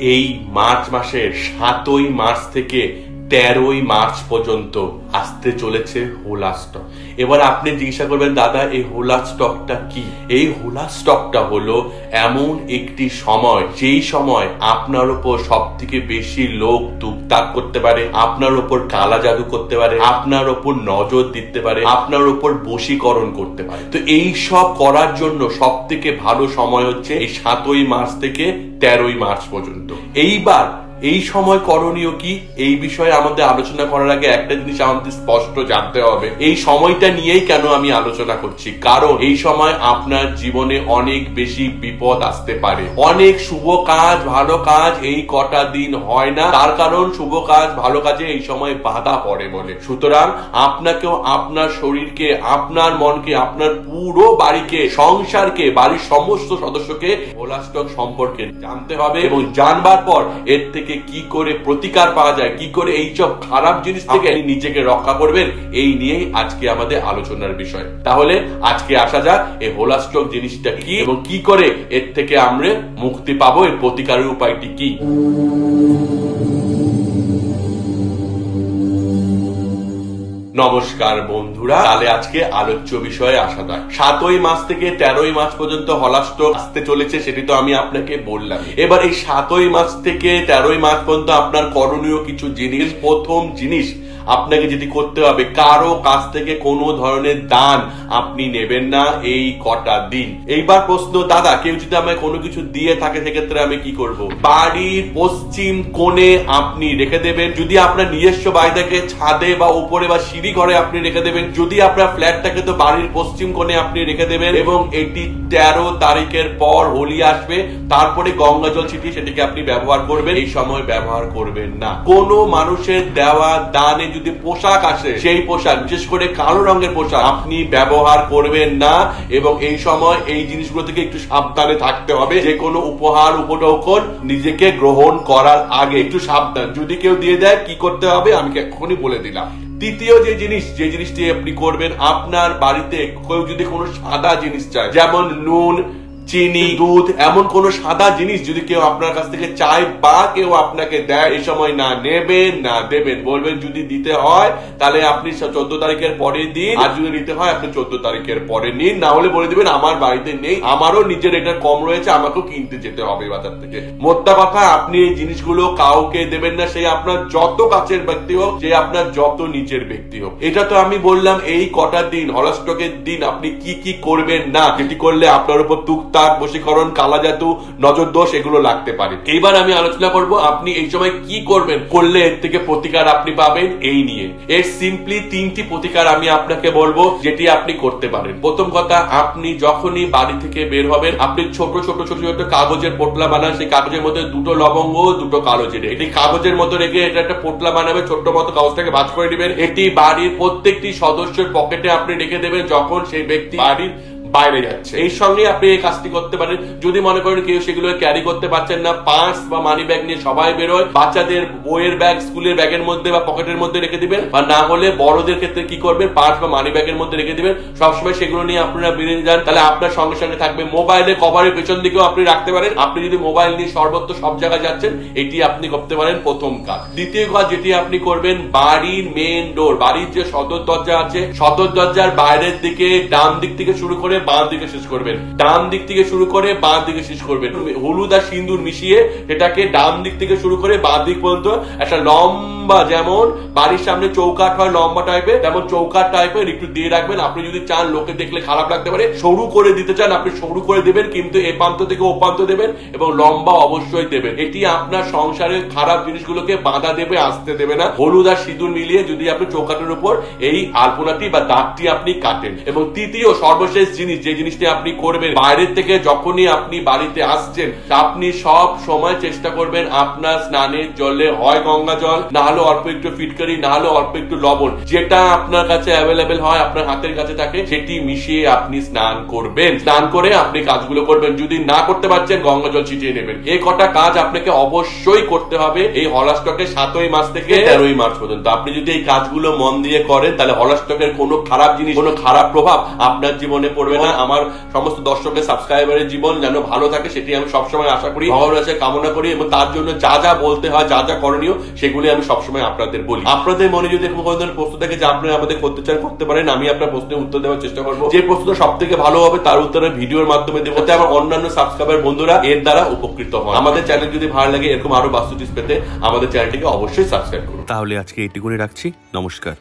এই মার্চ মাসের সাতই মার্চ থেকে তেরোই মার্চ পর্যন্ত আসতে চলেছে হোলা স্টক এবার আপনি জিজ্ঞাসা করবেন, দাদা, এই হোলা স্টকটা কি? এই হোলা স্টকটা হলো এমন একটি সময়, যেই সময় আপনার উপর সব থেকে বেশি লোক তুকতাক করতে পারে, আপনার উপর কালা জাদু করতে পারে, আপনার উপর নজর দিতে পারে, আপনার উপর বশীকরণ করতে পারে। তো এই সব করার জন্য সব থেকে ভালো সময় হচ্ছে এই সাতই মার্চ থেকে তেরোই মার্চ পর্যন্ত। এইবার এই সময় করণীয় কি? এই বিষয়ে আমাদের আলোচনা করার আগে একটা জিনিস আমাদের স্পষ্ট জানতে হবে। এই সময়টা নিয়েই কেন আমি আলোচনা করছি? কারণ এই সময় আপনার জীবনে অনেক বেশি বিপদ আসতে পারে। অনেক শুভ কাজ, ভালো কাজ এই কটা দিন হয় না। তার কারণ শুভ কাজ, ভালো কাজে এই সময় বাধা পড়ে বলে। সুতরাং আপনাকেও আপনার শরীরকে, আপনার মনকে, আপনার পুরো বাড়িকে, সংসারকে, বাড়ির সমস্ত সদস্যকে হোলাস্টক সম্পর্কে জানতে হবে এবং জানবার পর এর থেকে কি করে প্রতিকার পাওয়া যায় কি করে এই সব খারাপ জিনিস থেকে নিজেকে রক্ষা করবেন এই নিয়েই আজকে আমাদের আলোচনার বিষয়। তাহলে আজকে আসা যাক এই হোলাস্টক জিনিসটা কি এবং কি করে এর থেকে আমরা মুক্তি পাবো এর প্রতিকারের উপায়টি কি? নমস্কার বন্ধুরা। তাহলে আজকে আলোচ্য বিষয়ে আসা যাক। সাতই মাস থেকে তেরোই মাস পর্যন্ত হলাস্ট আসতে চলেছে, সেটি তো আমি আপনাকে বললাম। এবার এই সাতই মাস থেকে তেরোই মাস পর্যন্ত আপনার করণীয় কিছু জিনিস। প্রথম জিনিস আপনাকে যেটি করতে হবে, কারও কাছ থেকে কোনো ধরনের দান আপনি নেবেন না এই কটা দিন। এইবার প্রশ্ন, দাদা, কেউ যদি আমায় কোনো কিছু দিয়ে থাকে, সেক্ষেত্রে আমি কি করব? বাড়ির পশ্চিম কোণে আপনি রেখে দেবেন। যদি আপনার নিজস্ব বাড়ি থাকে, ছাদে বা উপরে বা সিঁড়ি ঘরে আপনি রেখে দেবেন। যদি আপনার ফ্ল্যাট থাকে, তো বাড়ির পশ্চিম কোণে আপনি রেখে দেবেন এবং এটি তেরো তারিখের পর হোলি আসবে। তারপরে গঙ্গা জল ছিটিয়ে সেটিকে আপনি ব্যবহার করবেন। এই সময় ব্যবহার করবেন না। কোনো মানুষের দেওয়া দানে যদি পোশাক আসে, সেই পোশাক, বিশেষ করে কালো রঙের পোশাক, আপনি ব্যবহার করবেন না এবং এই সময় এই জিনিসগুলো থেকে একটু সাবধানে থাকতে হবে। যে কোনো উপহার, উপটোকন নিজেকে গ্রহণ করার আগে একটু সাবধান। যদি কেউ দিয়ে দেয়, কি করতে হবে? আমি এখনই বলে দিলাম। তৃতীয় যে জিনিস, যে জিনিসটি আপনি করবেন, আপনার বাড়িতে কেউ যদি কোনো সাদা জিনিস চায়, যেমন নুন চিনি, দুধ, এমন কোন সাদা জিনিস যদি কেউ আপনার কাছ থেকে চায় বা কেউ আপনাকে দেয়, এই সময় না নেবেন, না দেবেন। বলবেন যদি দিতে হয়, তাহলে আপনি চোদ্দ তারিখের পরে দিন, আর যদি নিতে হয়, আপনি চোদ্দ তারিখের পরে নিন না হলে বলে দিবেন, আমার বাড়িতে নেই, আমারও নিজের এটা কম রয়েছে, আমাকেও কিনতে যেতে হবে বাজার থেকে। মোদ্দা কথা, আপনি এই জিনিসগুলো কাউকে দেবেন না সেই আপনার যত কাছের ব্যক্তি হোক যে আপনার যত নিচের ব্যক্তি হোক। এটা তো আমি বললাম এই কটা দিন, হলস্টকের দিন, আপনি কি কি করবেন না যেটি করলে আপনার উপর তুকতাক বশীকরণ কালা জাতু নজর দোষ এগুলো লাগতে পারে। এইবার আমি আলোচনা করব আপনি এই সময় কি করবেন? করলে এর থেকে প্রতিকার আপনি পাবেন এই নিয়ে। এর সিম্পলি তিনটি প্রতিকার আমি আপনাকে বলব যেটি আপনি করতে পারেন। প্রথম কথা, আপনি যখনই বাড়ি থেকে বের হবেন, আপনি ছোট ছোট ছোট ছোট কাগজের পোটলা বানান। সেই কাগজের মধ্যে দুটো লবঙ্গ, দুটো কালো জিরে এটি কাগজের মতো রেখে এটা একটা পোটলা বানাবে ছোট্ট মতো কাগজটাকে ভাজ করে নেবেন। এটি বাড়ির প্রত্যেকটি সদস্যের পকেটে আপনি রেখে দেবেন যখন সেই ব্যক্তি বাড়ির বাইরে যাচ্ছে। এই সঙ্গে আপনি এই কাজটি করতে পারেন। যদি মনে করেন কেউ সেগুলো ক্যারি করতে পারছেন না পার্স বা মানি ব্যাগ নিয়ে সবাই বেরোয়, বাচ্চাদের বইয়ের ব্যাগ স্কুলের ব্যাগের মধ্যে বা পকেটের মধ্যে রেখে দিবেন, বা না হলে বড়দের ক্ষেত্রে কি করবেন পার্স বা মানি ব্যাগের মধ্যে রেখে দিবেন। সবসময় সেগুলো নিয়ে আপনারা বেরিয়ে যান। তাহলে আপনার সঙ্গে সঙ্গে থাকবে মোবাইলে কভারের পেছন দিকেও আপনি রাখতে পারেন। আপনি যদি মোবাইল নিয়ে সর্বত্র সব জায়গায় যাচ্ছেন, এটি আপনি করতে পারেন প্রথম কাজ। দ্বিতীয় কাজ যেটি আপনি করবেন, বাড়ির মেন ডোর বাড়ির যে সদর দরজা আছে, সদর দরজার বাইরের দিকে ডান দিক থেকে শুরু করে বাঁ দিকে শেষ করবেন। ডান দিক থেকে শুরু করে বাঁ দিকে শেষ করবেন। হলুদ আর সিন্দুর মিশিয়ে এটাকে ডান দিক থেকে শুরু করে বাঁ দিক পর্যন্ত একটা লম্বা যেমন বাড়ির সামনে চৌকাট হয়, লম্বা টাইপের তেমন চৌকাট টাইপের একটু দিয়ে রাখবেন। আপনি যদি চান লোকে দেখলে খারাপ লাগতে পারে, সরু করে দিতে চান, আপনি সরু করে দেবেন, কিন্তু এ প্রান্ত থেকে ও প্রান্ত দেবেন এবং লম্বা অবশ্যই দেবেন। এটি আপনার সংসারের খারাপ জিনিসগুলোকে বাধা দেবে, আসতে দেবে না। হলুদ আর সিঁদুর মিলিয়ে যদি আপনি চৌকাটের উপর এই আলপনাটি বা দাগটি আপনি কাটেন। এবং তৃতীয়, সর্বশেষ জিনিস যে জিনিসটি আপনি করবেন, বাইরের থেকে যখনই আপনি বাড়িতে আসছেন, আপনি সব সময় চেষ্টা করবেন আপনার স্নানের জলে, হয় গঙ্গা জল, না হলে অল্প একটু ফিটকারি, না হলে অল্প একটু লবণ, যেটা আপনার কাছে অ্যাভেলেবেল হয়, আপনার হাতের কাছে থাকে, সেটি মিশিয়ে আপনি স্নান করবেন। স্নান করে আপনি কাজগুলো করবেন। যদি না করতে পারছেন, গঙ্গা জল ছিটিয়ে নেবেন। এই কটা কাজ আপনাকে অবশ্যই করতে হবে এই হলাস্টকের সাতই মাস থেকে তেরোই মার্চ পর্যন্ত। আপনি যদি এই কাজগুলো মন দিয়ে করেন, তাহলে হলাস্টকের কোনো খারাপ জিনিস, কোনো খারাপ প্রভাব আপনার জীবনে পড়বে না আমার সমস্ত দর্শকের সাবস্ক্রাইবারের জীবন যেন ভালো থাকে, সেটি আমি সবসময় আশা করি ভগবানের কাছে কামনা করি এবং তার জন্য যা যা বলতে হয়, যা যা করণীয়, সেগুলি আমি সবসময় আপনাদের বলি। আপনাদের মনে যদি এরকম কোনো ধরনের প্রশ্ন থাকে যে আপনারা আমাদের করতে চান করতে পারেন, আমি আপনার প্রশ্নের উত্তর দেওয়ার চেষ্টা করব। যে প্রশ্নটা সব থেকে ভালো হবে, তার উত্তর ভিডিওর মাধ্যমে দেবো, যাতে আমার অন্যান্য সাবস্ক্রাইবার বন্ধুরা এর দ্বারা উপকৃত হয়। আমাদের চ্যানেল যদি ভালো লাগে, এরকম আরও বাস্তু পেতে আমাদের চ্যানেলটিকে অবশ্যই সাবস্ক্রাইব করুন। তাহলে আজকে এইটুকুনি রাখছি। নমস্কার।